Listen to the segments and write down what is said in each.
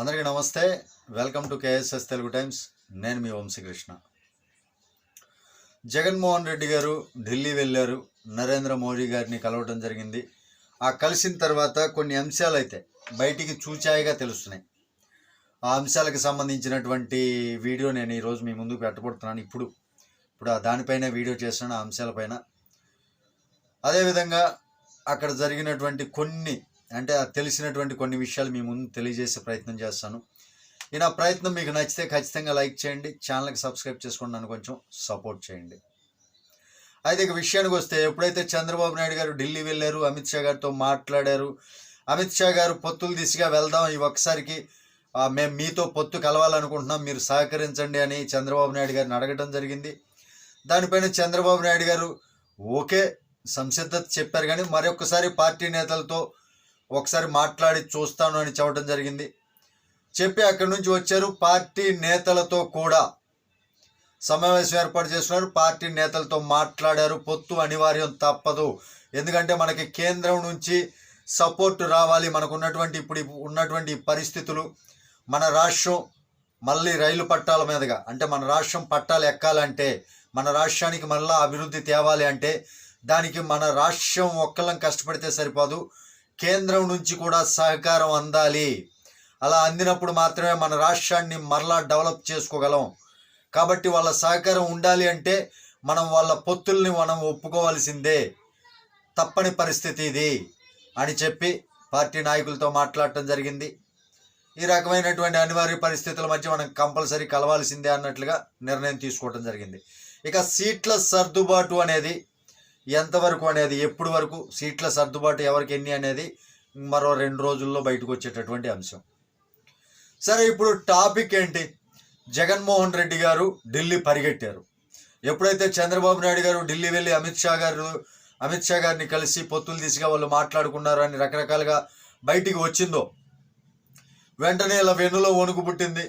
అందరికీ నమస్తే. Welcome to KSS Telugu times నేను మీ వంశీకృష్ణ. జగన్మోహన్ రెడ్డి గారు ఢిల్లీ వెళ్ళారు. నరేంద్ర మోడీ గారిని కలవటం జరిగింది. ఆ కలిసిన తర్వాత కొన్ని అంశాలు అయితే బయటికి చూచాయిగా తెలుస్తున్నాయి. ఆ అంశాలకు సంబంధించినటువంటి వీడియో నేను ఈరోజు మీ ముందుకు పెట్టబడుతున్నాను ఇప్పుడు ఇప్పుడు ఆ దానిపైన వీడియో చేస్తున్నాను ఆ అంశాలపైన. అదేవిధంగా అక్కడ జరిగినటువంటి కొన్ని అంటే తెలిసినటువంటి కొన్ని విషయాలు మీ ముందు తెలియజేసే ప్రయత్నం చేస్తాను. ఈ నా ప్రయత్నం మీకు నచ్చితే ఖచ్చితంగా లైక్ చేయండి ఛానల్కి సబ్స్క్రైబ్ చేసుకోండి నన్ను కొంచెం సపోర్ట్ చేయండి. అయితే ఇక విషయానికి వస్తే ఎప్పుడైతే చంద్రబాబు నాయుడు గారు ఢిల్లీ వెళ్ళారు అమిత్ షా గారితో మాట్లాడారు అమిత్ షా గారు పొత్తులు దిశగా వెళ్దాం ఈ ఒక్కసారికి మేము మీతో పొత్తు కలవాలనుకుంటున్నాం మీరు సహకరించండి అని చంద్రబాబు నాయుడు గారిని అడగడం జరిగింది. దానిపైన చంద్రబాబు నాయుడు గారు ఓకే సంసిద్ధత చెప్పారు కానీ మరొకసారి పార్టీ నేతలతో ఒకసారి మాట్లాడి చూస్తాను అని చెప్పడం జరిగింది. చెప్పి అక్కడి నుంచి వచ్చారు. పార్టీ నేతలతో కూడా సమావేశం ఏర్పాటు చేస్తున్నారు. పార్టీ నేతలతో మాట్లాడారు. పొత్తు అనివార్యం తప్పదు. ఎందుకంటే మనకి కేంద్రం నుంచి సపోర్ట్ రావాలి. మనకున్నటువంటి ఇప్పుడు ఉన్నటువంటి పరిస్థితులు మన రాష్ట్రం మళ్ళీ రైలు పట్టాల మీదుగా అంటే మన రాష్ట్రం పట్టాలు ఎక్కాలంటే మన రాష్ట్రానికి మళ్ళీ అభివృద్ధి తేవాలి అంటే దానికి మన రాష్ట్రం ఒక్కళ్ళం కష్టపడితే సరిపోదు. కేంద్రం నుంచి కూడా సహకారం అందాలి. అలా అందినప్పుడు మాత్రమే మన రాష్ట్రాన్ని మరలా డెవలప్ చేసుకోగలం. కాబట్టి వాళ్ళ సహకారం ఉండాలి అంటే మనం వాళ్ళ పొత్తుల్ని మనం ఒప్పుకోవాల్సిందే. తప్పని పరిస్థితి ఇది అని చెప్పి పార్టీ నాయకులతో మాట్లాడటం జరిగింది. ఈ రకమైనటువంటి అనివార్య పరిస్థితుల మధ్య మనం కంపల్సరీ కలవాల్సిందే అన్నట్లుగా నిర్ణయం తీసుకోవడం జరిగింది. ఇక సీట్ల సర్దుబాటు అనేది ఎంతవరకు అనేది ఎప్పుడు వరకు సీట్ల సర్దుబాటు ఎవరికి ఎన్ని అనేది మరో రెండు రోజుల్లో బయటకు వచ్చేటటువంటి అంశం. సరే ఇప్పుడు టాపిక్ ఏంటి? జగన్మోహన్ రెడ్డి గారు ఢిల్లీ పరిగెట్టారు. ఎప్పుడైతే చంద్రబాబు నాయుడు గారు ఢిల్లీ వెళ్ళి అమిత్ షా గారు అమిత్ షా గారిని కలిసి పొత్తులు దిశగా వాళ్ళు మాట్లాడుకున్నారు అని రకరకాలుగా బయటికి వచ్చిందో వెంటనే ఇలా వెన్నులో వణుకు పుట్టింది.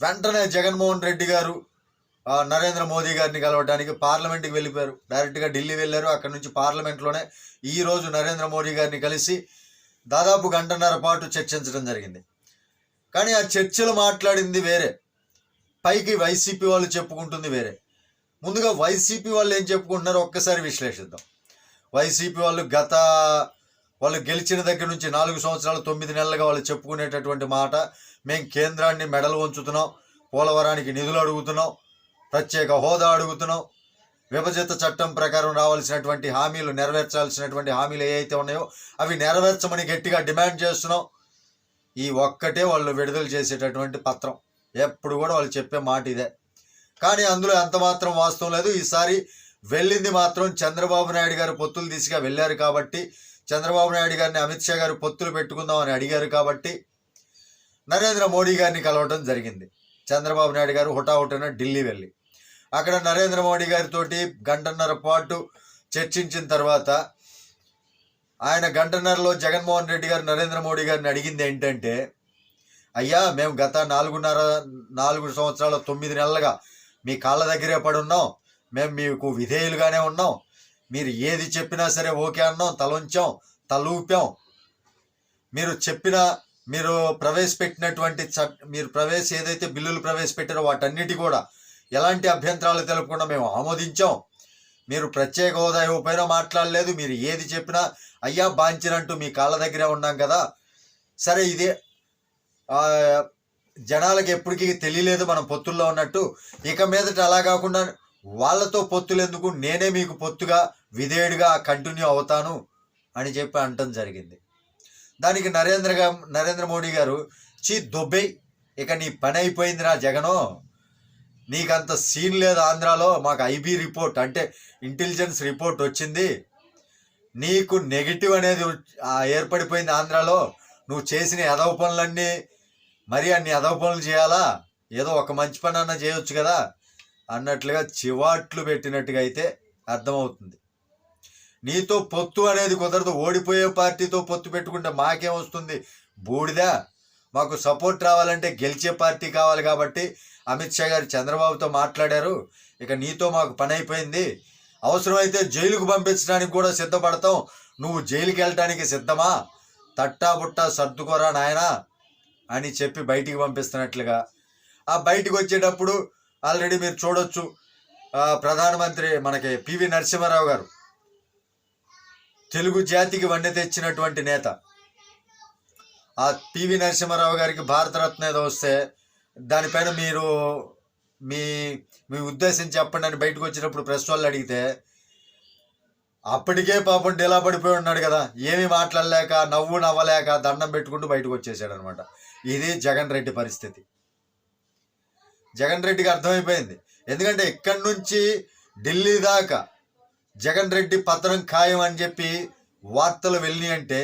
వెంటనే జగన్మోహన్ రెడ్డి గారు నరేంద్ర మోదీ గారిని కలవడానికి పార్లమెంట్కి వెళ్ళిపోయారు. డైరెక్ట్గా ఢిల్లీ వెళ్ళారు. అక్కడ నుంచి పార్లమెంట్లోనే ఈ రోజు నరేంద్ర మోడీ గారిని కలిసి దాదాపు గంటన్నర పాటు చర్చించడం జరిగింది. కానీ ఆ చర్చలు మాట్లాడింది వేరే. పైకి వైసీపీ వాళ్ళు చెప్పుకుంటుంది వేరే. ముందుగా వైసీపీ వాళ్ళు ఏం చెప్పుకుంటున్నారో ఒక్కసారి విశ్లేషిద్దాం. వైసీపీ వాళ్ళు గత వాళ్ళు గెలిచిన దగ్గర నుంచి నాలుగు సంవత్సరాలు తొమ్మిది నెలలుగా వాళ్ళు చెప్పుకునేటటువంటి మాట మేము కేంద్రాన్ని మెడలు వంచుతున్నాం పోలవరానికి నిధులు అడుగుతున్నాం ప్రత్యేక హోదా అడుగుతున్నాం. విభజిత చట్టం ప్రకారం రావాల్సినటువంటి హామీలు నెరవేర్చాల్సినటువంటి హామీలు ఏవైతే ఉన్నాయో అవి నెరవేర్చమని గట్టిగా డిమాండ్ చేస్తున్నాం. ఈ ఒక్కటే వాళ్ళు విడుదల చేసేటటువంటి పత్రం. ఎప్పుడు కూడా వాళ్ళు చెప్పే మాట ఇదే. కానీ అందులో ఎంత మాత్రం వాస్తవం లేదు. ఈసారి వెళ్ళింది మాత్రం చంద్రబాబు నాయుడు గారు పొత్తులు తీసుగా వెళ్ళారు కాబట్టి చంద్రబాబు నాయుడు గారిని అమిత్ షా గారు పొత్తులు పెట్టుకుందామని అడిగారు కాబట్టి నరేంద్ర మోడీ గారిని కలవటం జరిగింది. చంద్రబాబు నాయుడు గారు హుటాహుటన ఢిల్లీ వెళ్ళి. అక్కడ నరేంద్ర మోడీ గారితో గంటన్నర పాటు చర్చించిన తర్వాత ఆయన గంటన్నరలో జగన్మోహన్ రెడ్డి గారు నరేంద్ర మోడీ గారిని అడిగింది ఏంటంటే అయ్యా మేము గత నాలుగున్నర నాలుగు సంవత్సరాల తొమ్మిది నెలలుగా మీ కాళ్ళ దగ్గరే పడి ఉన్నాం మేము మీకు విధేయులుగానే ఉన్నాం. మీరు ఏది చెప్పినా సరే ఓకే అన్నాం. తలొంచాం తలూపాం. మీరు చెప్పిన మీరు ప్రవేశపెట్టినటువంటి చట్ మీరు ప్రవేశ ఏదైతే బిల్లులు ప్రవేశపెట్టారో వాటన్నిటి కూడా ఎలాంటి అభ్యంతరాలు తెలుపకుండా మేము ఆమోదించాం. మీరు ప్రత్యేక హోదా ఇవ్వపైన మాట్లాడలేదు. మీరు ఏది చెప్పినా అయ్యా బాంచినంటూ మీ కాళ్ళ దగ్గరే ఉన్నాం కదా. సరే ఇదే. జనాలకు ఎప్పటికీ తెలియలేదు మనం పొత్తుల్లో ఉన్నట్టు. ఇక మీదట అలా కాకుండా వాళ్ళతో పొత్తులు ఎందుకు నేనే మీకు పొత్తుగా విధేయుడిగా కంటిన్యూ అవుతాను అని చెప్పి అనటం జరిగింది. దానికి నరేంద్ర నరేంద్ర మోడీ గారు చీ దొబ్బే ఇక నీ పని అయిపోయింది నా జగనో. నీకంత సీన్ లేదు ఆంధ్రాలో మాకు ఐబీ రిపోర్ట్ అంటే ఇంటెలిజెన్స్ రిపోర్ట్ వచ్చింది. నీకు నెగిటివ్ అనేది ఏర్పడిపోయింది ఆంధ్రాలో. నువ్వు చేసిన ఎదవ పనులన్నీ మరి అన్ని ఎదవ పనులు చేయాలా? ఏదో ఒక మంచి పని అన్నా చేయొచ్చు కదా? అన్నట్లుగా చివాట్లు పెట్టినట్టుగా అయితే అర్థమవుతుంది. నీతో పొత్తు అనేది కుదరదు. ఓడిపోయే పార్టీతో పొత్తు పెట్టుకుంటే మాకేం వస్తుంది? బూడిదా. మాకు సపోర్ట్ రావాలంటే గెలిచే పార్టీ కావాలి కాబట్టి అమిత్ షా గారు చంద్రబాబుతో మాట్లాడారు. ఇక నీతో మాకు పని అయిపోయింది. అవసరమైతే జైలుకు పంపించడానికి కూడా సిద్ధపడతాం. నువ్వు జైలుకి వెళ్ళటానికి సిద్ధమా? తట్టా బుట్టా సర్దుకోరా నాయనా అని చెప్పి బయటికి పంపిస్తున్నట్లుగా. ఆ బయటికి వచ్చేటప్పుడు ఆల్రెడీ మీరు చూడొచ్చు ప్రధానమంత్రి మనకి పివి నరసింహారావు గారు తెలుగు జాతికి వన్నె తెచ్చినటువంటి నేత. ఆ పివి నరసింహారావు గారికి భారతరత్న ఏదో వస్తే దానిపైన మీరు మీ మీ ఉద్దేశం చెప్పండి అని బయటకు వచ్చినప్పుడు ప్రెస్ వాళ్ళు అడిగితే అప్పటికే పాపం డిలా పడిపోయి ఉన్నాడు కదా. ఏమీ మాట్లాడలేక నవ్వు నవ్వలేక దండం పెట్టుకుంటూ బయటకు వచ్చేసాడు అనమాట ఇది జగన్ రెడ్డి పరిస్థితి. జగన్ రెడ్డికి అర్థమైపోయింది. ఎందుకంటే ఇక్కడి నుంచి ఢిల్లీ దాకా జగన్ రెడ్డి పత్రం ఖాయం అని చెప్పి వార్తలు వెళ్ళి అంటే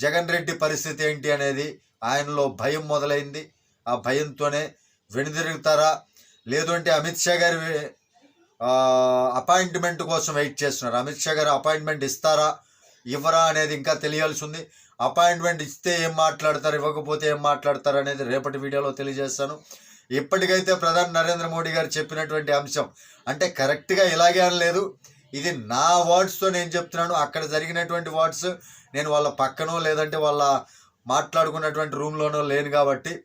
జగన్ రెడ్డి పరిస్థితి ఏంటి అనేది ఆయనలో భయం మొదలైంది. ఆ భయంతోనే వెనుదిరుగుతారా? లేదు అంటే అమిత్ షా గారి అపాయింట్మెంట్ కోసం వెయిట్ చేస్తున్నారు. అమిత్ షా గారు అపాయింట్మెంట్ ఇస్తారా? ఇవ్వరా అనేది ఇంకా తెలియాల్సి ఉంది. అపాయింట్మెంట్ ఇస్తే ఏం మాట్లాడతారు? ఇవ్వకపోతే ఏం మాట్లాడతారు అనేది రేపటి వీడియోలో తెలియజేస్తాను. ఇప్పటికైతే ప్రధాని నరేంద్ర మోడీ గారు చెప్పినటువంటి అంశం అంటే కరెక్ట్గా ఇలాగే అనలేదు. ఇది నా వర్డ్స్తో నేను చెప్తున్నాను. అక్కడ జరిగినటువంటి వర్డ్స్ నేను వాళ్ళ పక్కనో లేదంటే వాళ్ళ మాట్లాడుకున్నటువంటి రూమ్లోనో లేను కాబట్టి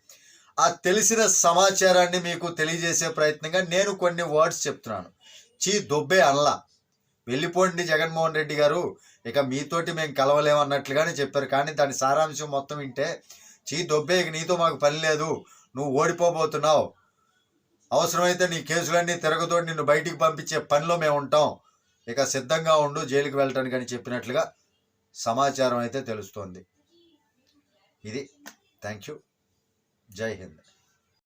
ఆ తెలిసిన సమాచారాన్ని మీకు తెలియజేసే ప్రయత్నంగా నేను కొన్ని వర్డ్స్ చెప్తున్నాను. చీ దొబ్బే అనలా. వెళ్ళిపోండి జగన్మోహన్ రెడ్డి గారు. ఇక మీతోటి మేము కలవలేమన్నట్లుగానే చెప్పారు. కానీ దాని సారాంశం మొత్తం వింటే చీ దొబ్బే ఇక నీతో మాకు పని లేదు. నువ్వు ఓడిపోబోతున్నావు. అవసరమైతే నీ కేసులన్నీ తిరగతోటి నిన్ను బయటికి పంపించే పనిలో మేము ఉంటాం. ఇక సిద్ధంగా ఉండు జైలుకి వెళ్ళటానికి అని చెప్పినట్లుగా సమాచారం అయితే తెలుస్తోంది. ఇది. థ్యాంక్ యూ జై హింద్.